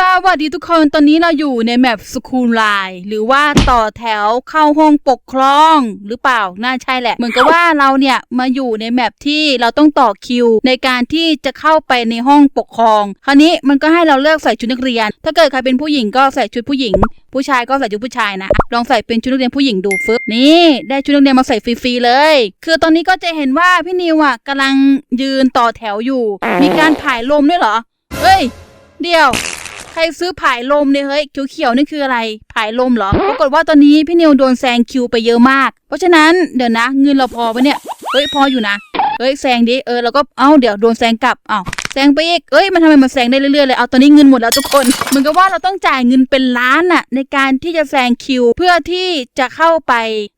สวัสดีทุกคนตอนนี้เราอยู่ในแมปสคูลไลน์หรือว่าต่อแถวเข้าห้องปกครองหรือเปล่า น่าใช่แหละ เหมือนกับว่าเราเนี่ยมาอยู่ในแมปที่เราต้องต่อคิว ในการที่จะเข้าไปในห้องปกครอง คราวนี้มันก็ให้เราเลือกใส่ชุดนักเรียน ถ้าเกิดใครเป็นผู้หญิงก็ใส่ชุดผู้หญิง ผู้ชายก็ใส่ชุดผู้ชายนะลองใส่เป็นชุดนักเรียนผู้หญิงดูฟึบนี่ได้ชุดนักเรียนมาใส่ฟรีๆเลย คือตอนนี้ก็จะเห็นว่าพี่นิวอะกำลังยืนต่อแถวอยู่ มีการผายลมด้วยเหรอเฮ้ย เดี๋ยว ครซื้อผายลมเนี่ยเฮ้ยเขียวๆนี่คืออะไรผายลมเหรอปรากฏว่าตอนนี้พี่นิวโดนแซงคิวไปเยอะมาก เพราะฉะนั้นเดี๋ยวนะเงินเราพอปะเนี่ยเฮ้ยพออยู่นะเฮ้ยแซงดิเออแล้วก็เอ้าเดี๋ยวโดนแซงกลับเอ้าแซงไปอีกเอ้ย มันทำไมมันแซงได้เรื่อยๆเลย เอาตอนนี้เงินหมดแล้วทุกคน เหมือนกับว่าเราต้องจ่ายเงินเป็นล้านอะในการที่จะแซงคิว เพื่อที่จะเข้าไป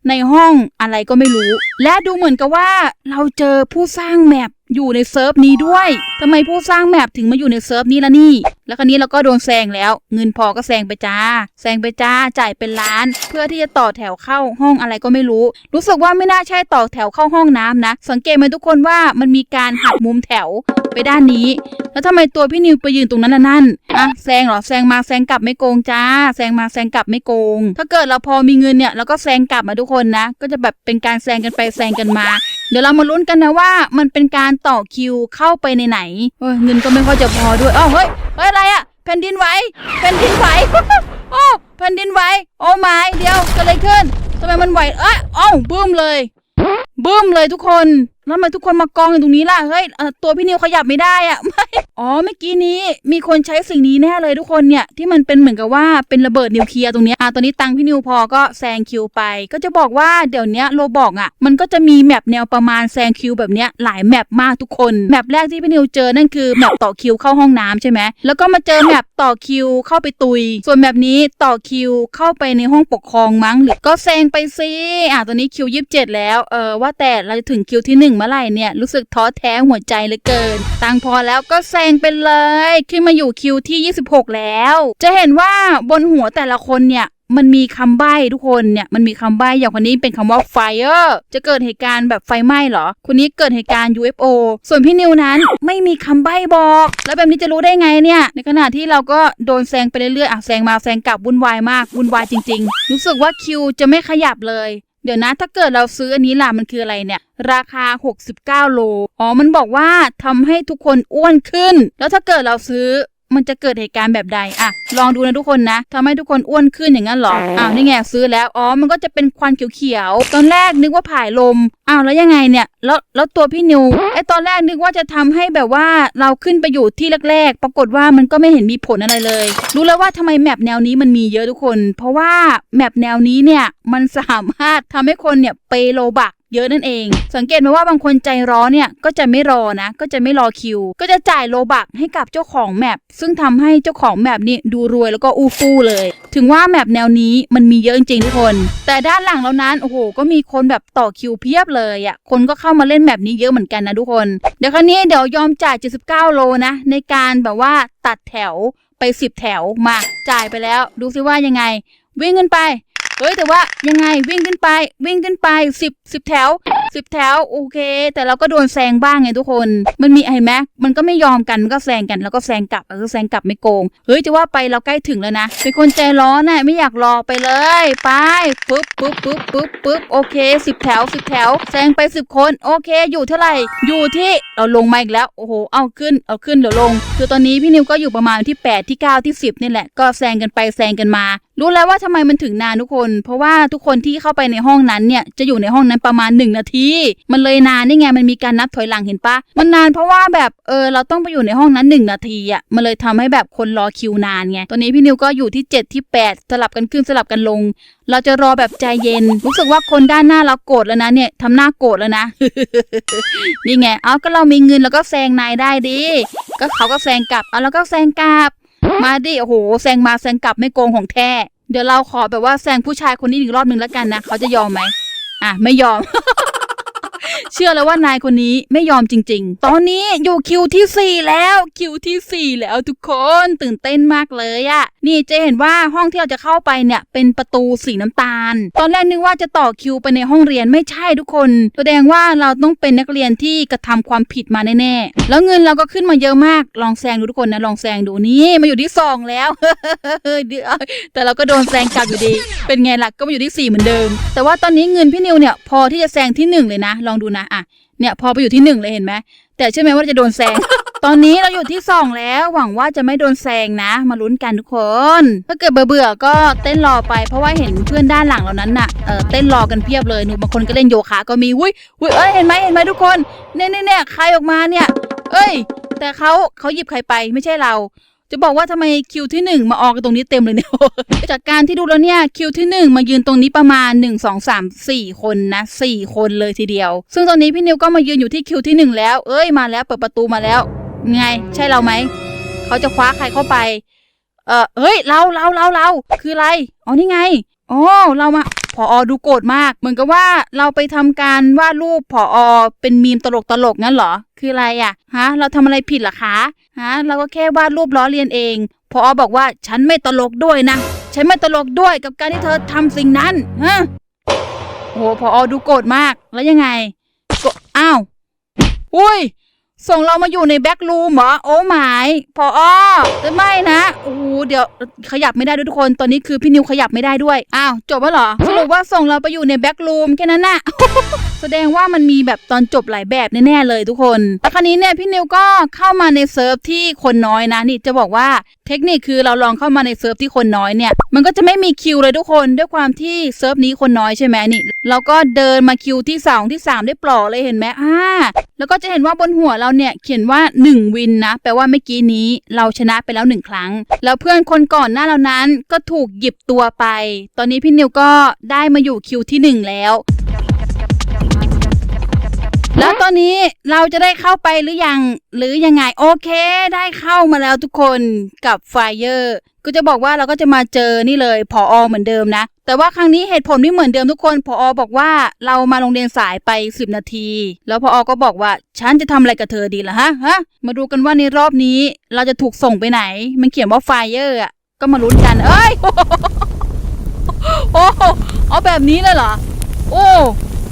ในห้องอะไรก็ไม่รู้ และดูเหมือนกับว่าเราเจอผู้สร้างแมป อยู่ในเซิร์ฟนี้ด้วยทำไมผู้สร้างแมปถึงมาอยู่ในเซิร์ฟนี้ละนี่ แล้วคราวนี้เราก็โดนแซงแล้ว เงินพอก็แซงไปจ้า แซงไปจ้า จ่ายเป็นล้าน เพื่อที่จะต่อแถวเข้าห้องอะไรก็ไม่รู้ รู้สึกว่าไม่น่าใช่ต่อแถวเข้าห้องน้ำนะ สังเกตไหมทุกคนว่ามันมีการหักมุมแถวไปด้านนี้ แล้วทำไมตัวพี่นิวไปยืนตรงนั้นน่ะนั่นอะแซงเหรอ แซงมาแซงกลับไม่โกงจ้า แซงมาแซงกลับไม่โกง ถ้าเกิดเราพอมีเงินเนี่ยเราก็แซงกลับมาทุกคนนะ ก็จะแบบเป็นการแซงกันไปแซงกันมา เดี๋ยวเรามาลุ้นกันนะว่ามันเป็นการต่อคิวเข้าไปในไหนเฮ้ยเงินก็ไม่ค่อยจะพอด้วยอ้าวเฮ้ยเฮ้ยอะไรอะแผ่นดินไหวแผ่นดินไหวโอ้แผ่นดินไหวโอ้ไม่เดี๋ยวเกิดอะไรขึ้นทำไมมันไหวเอ้ยอ้าวบึ้มเลยบึ้มเลยทุกคน แล้วทำไมทุกคนมากองอยู่ตรงนี้ล่ะ เฮ้ยเอ่อตัวพี่นิวขยับไม่ได้อะไม่ อ๋อ เมื่อกี้นี้มีคนใช้สิ่งนี้แน่เลยทุกคนเนี่ย ที่มันเป็นเหมือนกับว่าเป็นระเบิดนิวเคลียร์ตรงเนี้ยอะตอนนี้ตังค์พี่นิวพอก็แซงคิวไป ก็จะบอกว่าเดี๋ยวเนี้ยโลบอกอะ มันก็จะมีแมปแนวประมาณแซงคิวแบบเนี้ยหลายแมปมากทุกคน แมปแรกที่พี่นิวเจอนั่นคือแมปต่อคิวเข้าห้องน้ำใช่ไหม แล้วก็มาเจอแมปต่อคิวเข้าไปตุย ส่วนแมปนี้ต่อคิวเข้าไปในห้องปกครองมั้งหรือก็แซงไปสิอะตอนนี้คิวยีิบเจ็ดแล้ว เออว่าแต่เราจะถึงคิวที่หนึ่งเมื่อไหร่เนี่ยรู้สึกท้อแท้หัวใจเหลือเกิน ตังพอแล้วก็แซงไปเลย ขึ้นมาอยู่คิวที่ 26 แล้ว จะเห็นว่าบนหัวแต่ละคนเนี่ยมันมีคำใบ้ทุกคนเนี่ยมันมีคำใบ้อย่างคนนี้เป็นคำว่า fire จะเกิดเหตุการณ์แบบไฟไหม้เหรอ คนนี้เกิดเหตุการณ์ UFO ส่วนพี่นิวนั้นไม่มีคำใบ้บอก แล้วแบบนี้จะรู้ได้ไงเนี่ยในขณะที่เราก็โดนแซงไปเรื่อยๆอะแซงมาแซงกลับวุ่นวายมากวุ่นวายจริง ๆ รู้สึกว่าคิวจะไม่ขยับเลย ดี๋ยวนะถ้าเกิดเราซื้ออันนี้ล่ะมันคืออะไรเนี่ย ราคา 69 โล อ๋อมันบอกว่าทำให้ทุกคนอ้วนขึ้น แล้วถ้าเกิดเราซื้อ มันจะเกิดเหตุการณ์แบบใดอะลองดูนะทุกคนนะทำให้ทุกคนอ้วนขึ้นอย่างนั้นเหรออ้าวนี่ไงซื้อแล้วอ๋อมันก็จะเป็นควันเขียวๆตอนแรกนึกว่าผายลมอ้าวแล้วยังไงเนี่ยแล้วแล้วตัวพี่นิวไอตอนแรกนึกว่าจะทำให้แบบว่าเราขึ้นไปอยู่ที่แรกๆ ปรากฏว่ามันก็ไม่เห็นมีผลอะไรเลย รู้แล้วว่าทำไมแมปแนวนี้มันมีเยอะทุกคน เพราะว่าแมปแนวนี้เนี่ยมันสามารถทำให้คนเนี่ยเปย์โลบัก เยอะนั่นเอง สังเกตไหมว่าบางคนใจร้อนเนี่ยก็จะไม่รอนะ ก็จะไม่รอคิว ก็จะจ่ายโลบักให้กับเจ้าของแมปซึ่งทำให้เจ้าของแมปนี่ดูรวยแล้วก็อู้ฟู่เลย ถึงว่าแมปแนวนี้มันมีเยอะจริงๆทุกคน แต่ด้านหลังแล้วนั้นโอ้โหก็มีคนแบบต่อคิวเพียบเลยอะ่ะคนก็เข้ามาเล่นแมปนี้เยอะเหมือนกันนะทุกคน เดี๋ยวครั้นี้เดี๋ยวยอมจ่าย 79 โลนะ ในการแบบว่าตัดแถวไป 10 แถวมาจ่ายไปแล้ว ดูซิว่ายังไง วิ่งขึ้นไป เฮ้ยแต่ว่ายังไงวิ่งขึ้นไปวิ่งขึ้นไปสิบสิบแถวสิบแถวโอเค แต่เราก็โดนแซงบ้างไงทุกคน มันมีไอ้แม็กมันก็ไม่ยอมกันมันก็แซงกันแล้วก็แซงกลับแล้วก็แซงกลับไม่โกงเฮ้ยจะว่าไปเราใกล้ถึงแล้วนะเป็นคนใจร้อนน่ะไม่อยากรอไปเลยไปปุ๊บปุ๊บปุ๊บปุ๊บปุ๊บโอเคสิบแถวสิบแถวแซงไปสิบคนโอเค อยู่เท่าไหร่อยู่ที่เราลงมาอีกแล้วโอ้โหเอาขึ้นเอาขึ้นเดี๋ยวลง คือตอนนี้พี่นิวก็อยู่ประมาณที่ 8 ที่ 9 ที่ 10นี่แหละก็แซงกันไปแซงกันมา รู้แล้วว่าทำไมมันถึงนานทุกคนเพราะว่าทุกคนที่เข้าไปในห้องนั้นเนี่ยจะอยู่ในห้องนั้นประมาณ 1 นาที มันเลยนานนี่ไงมันมีการนับถอยหลังเห็นปะมันนานเพราะว่าแบบเออเราต้องไปอยู่ในห้องนั้น 1 นาทีอะมันเลยทำให้แบบคนรอคิวนานไงตอนนี้พี่นิวก็อยู่ที่ 7 ที่ 8 สลับกันขึ้นสลับกันลง เราจะรอแบบใจเย็น รู้สึกว่าคนด้านหน้าเราโกรธแล้วนะเนี่ยทำหน้าโกรธแล้วนะนี่ไงเอาก็เรามีเงินแล้วก็แซงนายได้ดิก็เขาก็แซงกลับเอาแล้วก็แซงกลับมาดิโอ้โหแซงมาแซงกลับไม่โกงของแท้ เดี๋ยวเราขอแบบว่าแซงผู้ชายคนนี้อีกรอบหนึ่งแล้วกันนะเขาจะยอมไหมอะไม่ยอม เชื่อเลยว่านายคนนี้ไม่ยอมจริง ๆ ตอนนี้อยู่คิวที่ 4 แล้วคิวที่ 4 แล้วทุกคนตื่นเต้นมากเลยอะนี่เจะเห็นว่าห้องที่เราจะเข้าไปเนี่ยเป็นประตูสีน้ำตาล ตอนแรกนึกว่าจะต่อคิวไปในห้องเรียนไม่ใช่ทุกคน แสดงว่าเราต้องเป็นนักเรียนที่กระทำความผิดมาแน่ๆแล้วเงินเราก็ขึ้นมาเยอะมากลองแซงดูทุกคนนะลองแซงดูนี่มาอยู่ที่สองแล้วเดี๋ยวแต่เราก็โดนแซงกลับอยู่ดี เป็นไงล่ะก็มาอยู่ที่สี่เหมือนเดิม แต่ว่าตอนนี้เงินพี่นิวเนี่ยพอที่จะแซงที่หนึ่งเลยนะลองดูนะอะเนี่ยพอไปอยู่ที่หนึ่งเลยเห็นไหมแต่เชื่อไหมว่าจะโดนแซง ตอนนี้เราอยู่ที่สองแล้วหวังว่าจะไม่โดนแซงนะ มาลุ้นกันทุกคน ถ้าเกิดเบื่อๆก็เต้นรอไปเพราะว่าเห็นเพื่อนด้านหลังเรานั้นน่ะเออเต้นรอกันเพียบเลยหนูบางคนก็เล่นโยคะก็มีอุ้ยอุ้ยเอ้ยเห็นไหมเห็นไหมทุกคนเนี่ยเนี่ยเนี่ยใครออกมาเนี่ย เอ้ย แต่เขาเขาหยิบใครไปไม่ใช่เรา จะบอกว่าทำไมคิวที่หนึ่งมาออกกันตรงนี้เต็มเลยเนี่ยจากการที่ดูแล้วเนี่ยคิวที่หนึ่งมายืนตรงนี้ประมาณหนึ่งสองสามสี่คนนะสี่คนเลยทีเดียว ซึ่งตอนนี้พี่นิวก็มายืนอยู่ที่คิวที่หนึ่งแล้ว เอ้ยมาแล้วเปิดประตูมาแล้ว ไง ใช่เราไหม เขาจะคว้าใครเข้าไป เออเฮ้ย เราเราเราเราคืออะไร อ๋อนี่ไง อ๋อเรามา ออดูโกรธมาก เหมือนกับว่าเราไปทำการวาดรูปผออเป็นมีมตลกตลกงั้นเหรอ คืออะไรอะฮะ เราทำอะไรผิดหรอคะฮะ เราก็แค่วาดรูปล้อเลียนเองผออบอกว่าฉันไม่ตลกด้วยนะ ฉันไม่ตลกด้วยกับการที่เธอทำสิ่งนั้นฮะโอ้โหผออดูโกรธมากแล้วยังไงก็อ้าวอุ้ย ส่งเรามาอยู่ในแบ็กรูมเหรอ โอ้หมายพออ้อไม่นะโอ้โหเดี๋ยวขยับไม่ได้ด้วยทุกคน ตอนนี้คือพี่นิวขยับไม่ได้ด้วย อ้าว จบแล้วเหรอ สรุปว่าส่งเราไปอยู่ในแบ็กรูมแค่นั้นน่ะ แสดงว่ามันมีแบบตอนจบหลายแบบแน่ๆเลยทุกคนแต่ครั้นี้เนี่ยพี่นิวก็เข้ามาในเซิร์ฟที่คนน้อยนะนี่จะบอกว่าเทคนิคคือเราลองเข้ามาในเซิร์ฟที่คนน้อยเนี่ยมันก็จะไม่มีคิวเลยทุกคนด้วยความที่เซิร์ฟนี้คนน้อยใช่ไหมนี่เราก็เดินมาคิวที่สองที่สามได้ปลอเลยเห็นไหมอ่าแล้วก็จะเห็นว่าบนหัวเราเนี่ยเขียนว่า 1 วินนะ แปลว่าเมื่อกี้นี้เราชนะไปแล้ว 1 ครั้ง แล้วเพื่อนคนก่อนหน้าเรานั้นก็ถูกหยิบตัวไป ตอนนี้พี่นิวก็ได้มาอยู่คิวที่ 1 แล้ว แล้วตอนนี้เราจะได้เข้าไปหรือยังหรือยังไงโอเคได้เข้ามาแล้วทุกคนกับไฟเยอร์ก็จะบอกว่าเราก็จะมาเจอนี่เลยพออเหมือนเดิมนะ แต่ว่าครั้งนี้เหตุผลไม่เหมือนเดิมทุกคนพออบอกว่าเรามาโรงเรียนสายไป 10 นาที แล้วพออก็บอกว่าฉันจะทำอะไรกับเธอดีล่ะฮะฮะมาดูกันว่าในรอบนี้เราจะถูกส่งไปไหน มันเขียนว่าไฟเยอร์อะก็มาลุ้นกันเอ้ยโอ้โหเอาแบบนี้เลยเหรอโอ้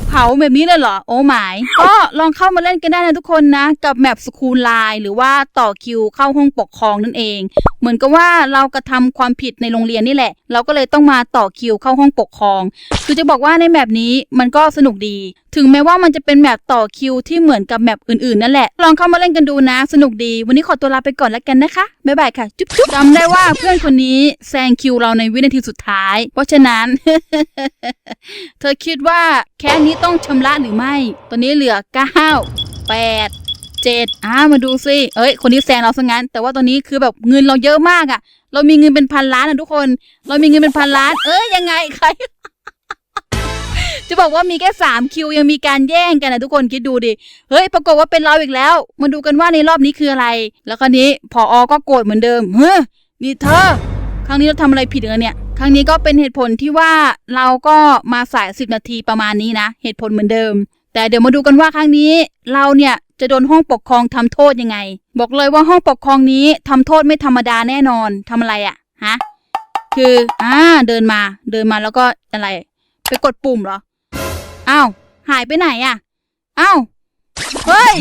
เผาแบบนี้เลยเหรอ โอ้หมาย ก็ลองเข้ามาเล่นกันได้นะทุกคนนะ กับแมปสคูลไลน์หรือว่าต่อคิวเข้าห้องปกครองนั่นเอง เหมือนกับว่าเรากระทำความผิดในโรงเรียนนี่แหละ เราก็เลยต้องมาต่อคิวเข้าห้องปกครอง คือจะบอกว่าในแมปนี้มันก็สนุกดี ถึงแม้ว่ามันจะเป็นแมปต่อคิวที่เหมือนกับแมปอื่นๆนั่นแหละ ลองเข้ามาเล่นกันดูนะ สนุกดี วันนี้ขอตัวลาไปก่อนแล้วกันนะคะ บ๊ายบายค่ะ จุ๊บจุ๊บจำได้ว่าเพื่อนคนนี้แซงคิวเราในวินาทีสุดท้าย เพราะฉะนั้น ธอคิดว่าแค่นี้ต้องชำระหรือไม่ ตอนนี้เหลือ 9 8 7อ่ามาดูสิ เอ้ย คนนี้แซงเราซะงั้น แต่ว่าตอนนี้คือแบบเงินเราเยอะมากอะเรามีเงินเป็นพันล้านอะทุกคน เรามีเงินเป็นพันล้าน เอ้ยยังไงใคร จะบอกว่ามีแค่สามคิวยังมีการแย่งกันนะทุกคนคิดดูดิ เฮ้ย ปรากฏว่าเป็นเราอีกแล้ว มาดูกันว่าในรอบนี้คืออะไร แล้วคราวนี้พออก็โกรธเหมือนเดิม เฮ้ย นี่เธอ ครั้งนี้เราทำอะไรผิดเหรอเนี่ย ครั้งนี้ก็เป็นเหตุผลที่ว่าเราก็มาสายสิบนาทีประมาณนี้นะ เหตุผลเหมือนเดิม แต่เดี๋ยวมาดูกันว่าครั้งนี้ เราเนี่ยจะโดนห้องปกครองทำโทษยังไง บอกเลยว่าห้องปกครองนี้ทำโทษไม่ธรรมดาแน่นอนทำอะไรอะ่ะฮะคืออ่าเดินมาเดินมาแล้วก็อะไร ไปกดปุ่มเหรออ้าวหายไปไหนอะ่ะอ้าวเฮ้ย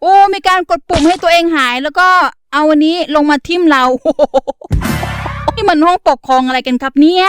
โอ้มีการกดปุ่มให้ตัวเองหายแล้วก็เอาวันนี้ลงมาทิ่มเรา นี่มันห้องปกครองอะไรกันครับเนี่ย